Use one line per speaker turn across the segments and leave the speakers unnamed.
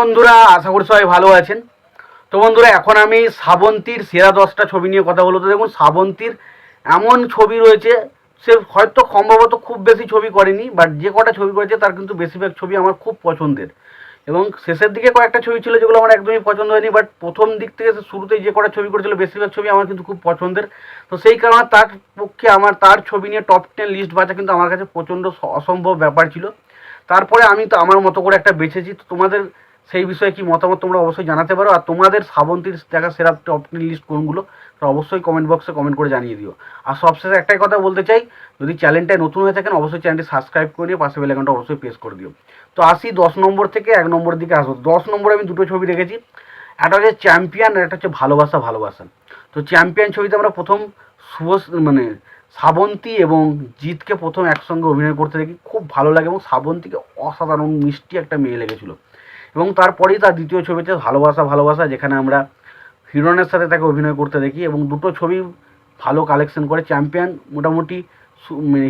বন্ধুরা, আশা করি সবাই ভালো আছেন। তো বন্ধুরা, এখন আমি শ্রাবন্তীর সেরা দশটা ছবি নিয়ে কথা বলব। তো দেখুন, শ্রাবন্তীর এমন ছবি রয়েছে, সে হয়তো সম্ভবত খুব বেশি ছবি করেনি বাট যে কটা ছবি করেছে, তার কিন্তু বেশিরভাগ ছবি আমার খুব পছন্দের। এবং শেষের দিকে কয়েকটা ছবি ছিল যেগুলো আমার একদমই পছন্দ হয়নি বাট প্রথম দিক থেকে সে শুরুতেই যে কটা ছবি করেছিল, বেশিরভাগ ছবি আমার কিন্তু খুব পছন্দের। তো সেই কারণে তার পক্ষে আমার তার ছবি নিয়ে টপ টেন লিস্ট বাঁচা কিন্তু আমার কাছে প্রচণ্ড অসম্ভব ব্যাপার ছিল। তারপরে আমি তো আমার মতো করে একটা বেছেছি। তো তোমাদের সেই বিষয়ে কি মতামত তোমরা অবশ্যই জানাতে পারো। আর তোমাদের শ্রাবন্তীর দেখা সেরা টপ টেন লিস্ট কোনগুলো তো অবশ্যই কমেন্ট বক্সে কমেন্ট করে জানিয়ে দিও। আর সবশেষে একটাই কথা বলতে চাই, যদি চ্যানেলটায় নতুন হয়ে থাকেন, অবশ্যই চ্যানেলটি সাবস্ক্রাইব করে নিয়ে পাশে বেলাইকনটা অবশ্যই প্রেস করে দিও। তো আসি দশ নম্বর থেকে এক নম্বর দিকে আসো। দশ নম্বরে আমি দুটো ছবি রেখেছি। একটা হচ্ছে চ্যাম্পিয়ন আর একটা হচ্ছে ভালোবাসা ভালোবাসা। তো চ্যাম্পিয়ন ছবিতে আমরা প্রথম শুভ মানে শ্রাবন্তী এবং জিৎকে প্রথম একসঙ্গে অভিনয় করতে দেখি। খুব ভালো লাগে এবং শ্রাবন্তীকে অসাধারণ মিষ্টি একটা মেয়ে লেগেছিল। এবং তারপরেই তার দ্বিতীয় ছবিতে ভালোবাসা ভালোবাসা, যেখানে আমরা হিরোনের সাথে তাকে অভিনয় করতে দেখি এবং দুটো ছবি ভালো কালেকশন করে। চ্যাম্পিয়ন মোটামুটি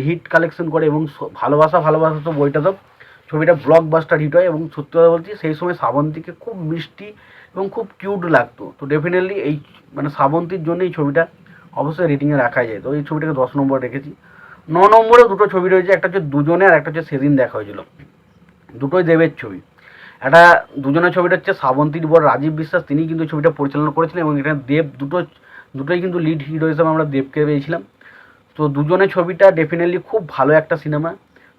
হিট কালেকশন করে এবং ভালোবাসা ভালোবাসা তো বইটা তো। ছবিটা ব্লকবাস্টার হিট হয় এবং সত্যি কথা বলছি, সেই সময় শ্রাবন্তীকে খুব মিষ্টি এবং খুব কিউট লাগতো। তো ডেফিনেটলি এই মানে শ্রাবন্তীর জন্য এই ছবিটা অবশ্যই রেটিংয়ে রাখা যায়। তো এই ছবিটাকে দশ নম্বর রেখেছি। ন নম্বরে দুটো ছবি রয়েছে, একটা হচ্ছে দুজনে আর একটা হচ্ছে সেদিন দেখা হয়েছিল। দুটোই দেবের ছবি। একটা দুজনের ছবিটা হচ্ছে শ্রাবন্তীর বর রাজীব বিশ্বাস তিনি কিন্তু ছবিটা পরিচালনা করেছিলেন এবং এখানে দেব দুটো, দুটোই কিন্তু লিড হিরো হিসেবে আমরা দেবকে পেয়েছিলাম। তো দুজনের ছবিটা ডেফিনেটলি খুব ভালো একটা সিনেমা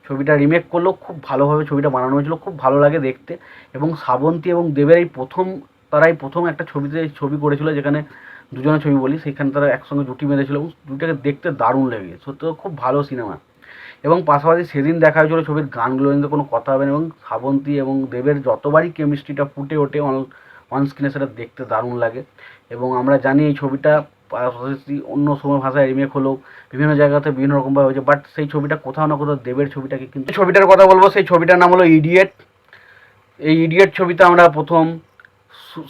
ছবিটা রিমেক করল, খুব ভালোভাবে ছবিটা বানানো হয়েছিল, খুব ভালো লাগে দেখতে। এবং শ্রাবন্তী এবং দেবের এই প্রথম, তারাই প্রথম একটা ছবিতে ছবি করেছিল যেখানে দুজনের ছবি বলি, সেখানে তারা একসঙ্গে জুটি বেঁধেছিল এবং দুটাকে দেখতে দারুণ লেগে সত্যি খুব ভালো সিনেমা এবং পাশাপাশি সেদিন দেখা হয়েছিল ছবির গানগুলো নিয়ে কোনো কথা হবে না এবং শ্রাবন্তী এবং দেবের যতবারই কেমিস্ট্রিটা ফুটে ওঠে অন স্ক্রিনে সেটা দেখতে দারুণ লাগে। এবং আমরা জানি এই ছবিটা পাশাপাশি অন্য সময় ভাষায় রিমেক হলেও বিভিন্ন জায়গাতে বিভিন্ন রকমভাবে হয়েছে বাট সেই ছবিটা কোথাও না কোথাও দেবের ছবিটাকে কিন্তু ছবিটার কথা বলব, সেই ছবিটার নাম হলো ইডিয়েট এই ইডিয়েট ছবিতে আমরা প্রথম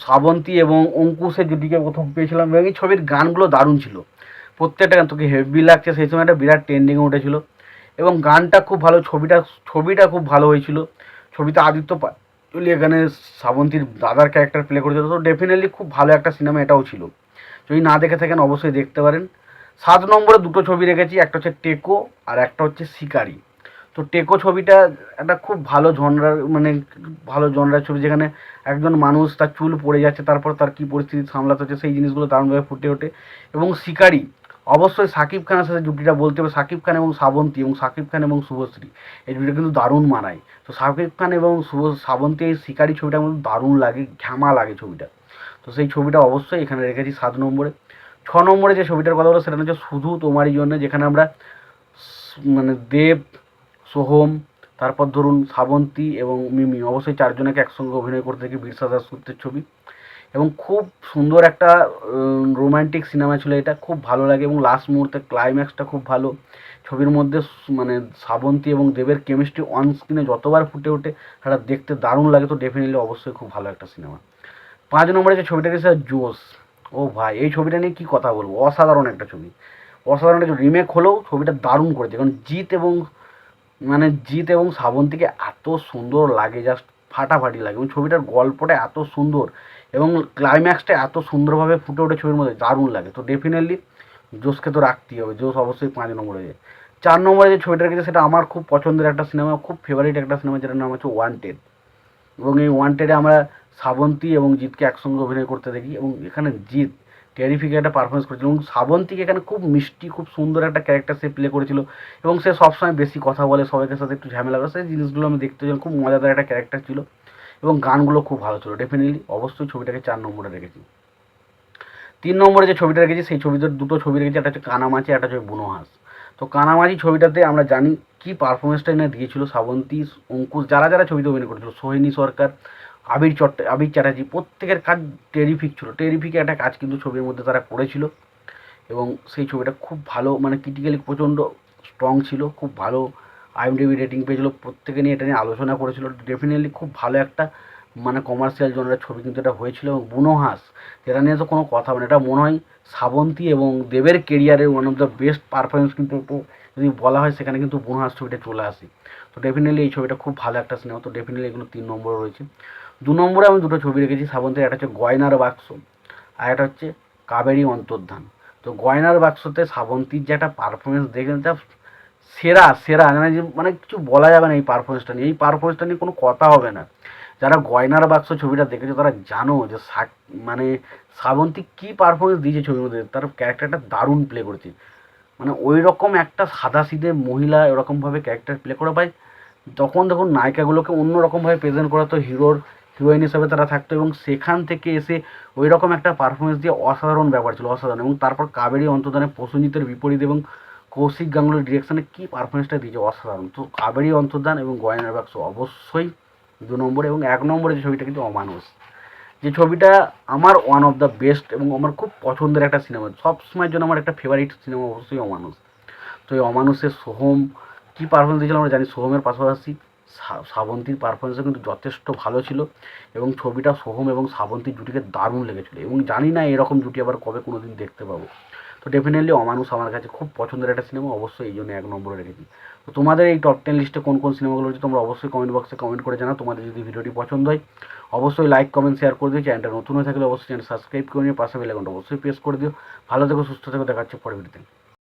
শ্রাবন্তী এবং অঙ্কুশের জুটিকে প্রথম পেয়েছিলাম, এবং এই ছবির গানগুলো দারুণ ছিল। প্রত্যেকটা গান তোকে হেভি লাগছে, সেই সময় একটা বিরাট ট্রেন্ডিংয়ে উঠেছিল। এবং গানটা খুব ভালো, ছবিটা ছবিটা খুব ভালো হয়েছিল। ছবিতে আদিত্য পাচুলি এখানে শ্রাবন্তীর দাদার ক্যারেক্টার প্লে করেছিল তো ডেফিনেটলি খুব ভালো একটা সিনেমা এটাও ছিল। যদি না দেখে থাকেন, অবশ্যই দেখতে পারেন। সাত নম্বরে দুটো ছবি রেখেছি, একটা হচ্ছে টেকো আর একটা হচ্ছে শিকারি। তো টেকো ছবিটা একটা খুব ভালো জনরার মানে ভালো জনরার ছবি, যেখানে একজন মানুষ তার চুল পড়ে যাচ্ছে, তারপর তার কী পরিস্থিতি সামলাতে হচ্ছে, সেই জিনিসগুলো দারুণভাবে ফুটে ওঠে। এবং শিকারি অবশ্যই সাকিব খানের সাথে জুটিটা বলতে হবে। সাকিব খান এবং শ্রাবন্তী এবং সাকিব খান এবং শুভশ্রী, এই জুটিটা কিন্তু দারুণ মানায়। তো সাকিব খান এবং শুভ, শ্রাবন্তী এই শিকারি ছবিটা কিন্তু দারুণ লাগে, ঘ্যামা লাগে ছবিটা। তো সেই ছবিটা অবশ্যই এখানে রেখেছি সাত নম্বরে। ছ নম্বরে যে ছবিটার কথা বলো সেটা হচ্ছে শুধু তোমারই জন্য, যেখানে আমরা মানে দেব, সোহম, তারপর ধরুন শ্রাবন্তী এবং মিমি, অবশ্যই চারজনকে একসঙ্গে অভিনয় করতে দেখি বীরসা দাসগুপ্তের ছবি। এবং খুব সুন্দর একটা রোমান্টিক সিনেমা ছিল এটা। খুব ভালো লাগে এবং লাস্ট মুহূর্তে ক্লাইম্যাক্সটা খুব ভালো। ছবির মধ্যে মানে শ্রাবন্তী এবং দেবের কেমিস্ট্রি অন স্ক্রিনে যতবার ফুটে ওঠে, সেটা দেখতে দারুণ লাগে। তো ডেফিনেটলি অবশ্যই খুব ভালো একটা সিনেমা পাঁচ নম্বরে যে ছবিটা গেছে জোস ও ভাই, এই ছবিটা নিয়ে কী কথা বলব? অসাধারণ একটা ছবি। অসাধারণ একটা রিমেক হলেও ছবিটা দারুণ করেছে। কারণ জিৎ এবং মানে জিৎ এবং শ্রাবন্তীকে এত সুন্দর লাগে জাস্ট ফাটাফাটি লাগে। এবং ছবিটার গল্পটা এত সুন্দর। এবং ক্লাইম্যাক্সটা এত সুন্দরভাবে ফুটে ওঠে ছবির মধ্যে, দারুণ লাগে। তো ডেফিনেটলি জোসকে তো রাখতেই হবে জোস অবশ্যই পাঁচ নম্বরে যায়। চার নম্বরে যে ছবিটা রেখেছে, সেটা আমার খুব পছন্দের একটা সিনেমা খুব ফেভারিট একটা সিনেমা যেটার নাম হচ্ছে ওয়ান্টেড এবং এই ওয়ান্টেডে আমরা শ্রাবন্তী এবং জিৎকে একসঙ্গে অভিনয় করতে দেখি, এবং এখানে জিৎ টেরিফিক একটা পারফরমেন্স করেছিল। এবং শ্রাবন্তীকে এখানে খুব মিষ্টি, খুব সুন্দর একটা ক্যারেক্টার সে প্লে করেছিল, এবং সে সবসময় বেশি কথা বলে, সবাইকে সাথে একটু ঝামেলা করে, সেই জিনিসগুলো আমি দেখতে খুব মজাদার একটা ক্যারেক্টার ছিল। এবং গানগুলো খুব ভালো ছিল ডেফিনেটলি অবশ্যই ছবিটাকে চার নম্বরে রেখেছি। তিন নম্বরে যে ছবিটা রেখেছি, সেই ছবিতে দুটো ছবি রেখেছি, একটা হচ্ছে কানামাছি একটা হচ্ছে বুনোহাস তো কানামাছি ছবিটাতে আমরা জানি কি পারফরমেন্সটা এনে দিয়েছিল শ্রাবন্তী অঙ্কুশ, যারা যারা ছবিতে অভিনয় করেছিল, সোহিনী সরকার, আবির চট্ট, আবির চ্যাটার্জি, প্রত্যেকের কাজ টেরিফিক ছিল। টেরিফিক একটা কাজ কিন্তু ছবির মধ্যে তারা করেছিল এবং সেই ছবিটা খুব ভালো মানে ক্রিটিক্যালি প্রচণ্ড স্ট্রং ছিল, খুব ভালো আইএমডিবি রেটিং পেয়েছিল, প্রত্যেকে নিয়ে এটা নিয়ে আলোচনা করেছিল। ডেফিনেটলি খুব ভালো একটা মানে কমার্শিয়াল জনের ছবি কিন্তু এটা হয়েছিল। এবং বুনোহাস যেটা নিয়ে তো কোনো কথা হবে না। এটা মনে হয় শ্রাবন্তী এবং দেবের কেরিয়ারের one of the best performance কিন্তু যদি বলা হয়, সেখানে কিন্তু বুনোহাস ছবিটা চলে আসে। তো ডেফিনেটলি এই ছবিটা খুব ভালো একটা সিনেমা তো ডেফিনেটলি এগুলো তিন নম্বরে রয়েছে। দু নম্বরে আমি দুটো ছবি রেখেছি শ্রাবন্তীর একটা হচ্ছে গয়নার বাক্স, আর একটা হচ্ছে কাবেরী অন্তর্ধান। তো গয়নার বাক্সতে শ্রাবন্তীর যে একটা পারফরমেন্স দেখলেন তা সেরা সেরা মানে যে মানে কিছু বলা যাবে না এই পারফরমেন্সটা নিয়ে। এই পারফরমেন্সটা নিয়ে কোনো কথা হবে না। যারা গয়নার বাক্স ছবিটা দেখেছ, তারা জানো যে সা- মানে শ্রাবন্তী কী পারফরমেন্স দিয়েছে ছবির মধ্যে। তার ক্যারেক্টারটা দারুণ প্লে করেছে। মানে ওই রকম একটা সাদা সিধে মহিলা এরকমভাবে ক্যারেক্টার প্লে করে পায়। তখন দেখুন নায়িকাগুলোকে অন্য রকমভাবে প্রেজেন্ট করা তো হিরোর হিরোইন হিসাবে তারা থাকতো এবং সেখান থেকে এসে ওই রকম একটা পারফরমেন্স দিয়ে অসাধারণ ব্যাপার ছিল, অসাধারণ। এবং তারপর কাবেরী অন্তর্ধানে প্রসেনজিতের বিপরীত এবং কৌশিক গাঙ্গুলির ডিরেকশনে কী পারফরমেন্সটা দিয়েছে অসাধারণ। তো কাবেরি অন্তর্ধান এবং গয়নার বাক্স অবশ্যই দু নম্বর এবং এক নম্বরে যে ছবিটা কিন্তু অমানুষ। যে ছবিটা আমার ওয়ান অফ দ্য বেস্ট এবং আমার খুব পছন্দের একটা সিনেমা সব সময়ের জন্য আমার একটা ফেভারিট সিনেমা অবশ্যই অমানুষ। তো এই অমানুষের সোহম কী পারফরমেন্স দিয়েছিল আমরা জানি, সোহমের পাশাপাশি শ্রা- শ্রাবন্তীর পারফরমেন্সও কিন্তু যথেষ্ট ভালো ছিল এবং ছবিটা সোহম এবং শ্রাবন্তীর জুটিকে দারুণ লেগেছিলো। এবং জানি না এরকম জুটি আবার কবে কোনো দিন দেখতে পাবো। তো ডেফিনেটলি অমানুষ আমার কাছে খুব পছন্দের একটা সিনেমা অবশ্যই এই জন্য এক নম্বরে রেখেছি। তো তোমাদের এই টপ টেন লিস্টে কোন কোন সিনেমাগুলো রয়েছে, তোমরা অবশ্যই কমেন্ট বক্সে কমেন্ট করে জানাও। তোমাদের যদি ভিডিওটি পছন্দ হয়, অবশ্যই লাইক কমেন্ট শেয়ার করে দিও। চ্যানেলটা নতুন হয়ে থাকলে অবশ্যই চ্যানেল সাবস্ক্রাইব করে নিয়ে পাশে বেল আইকনটা অবশ্যই প্রেস করে দিও। ভালো থেকো, সুস্থ থেকো। দেখাচ্ছে পরে ভিডিওতে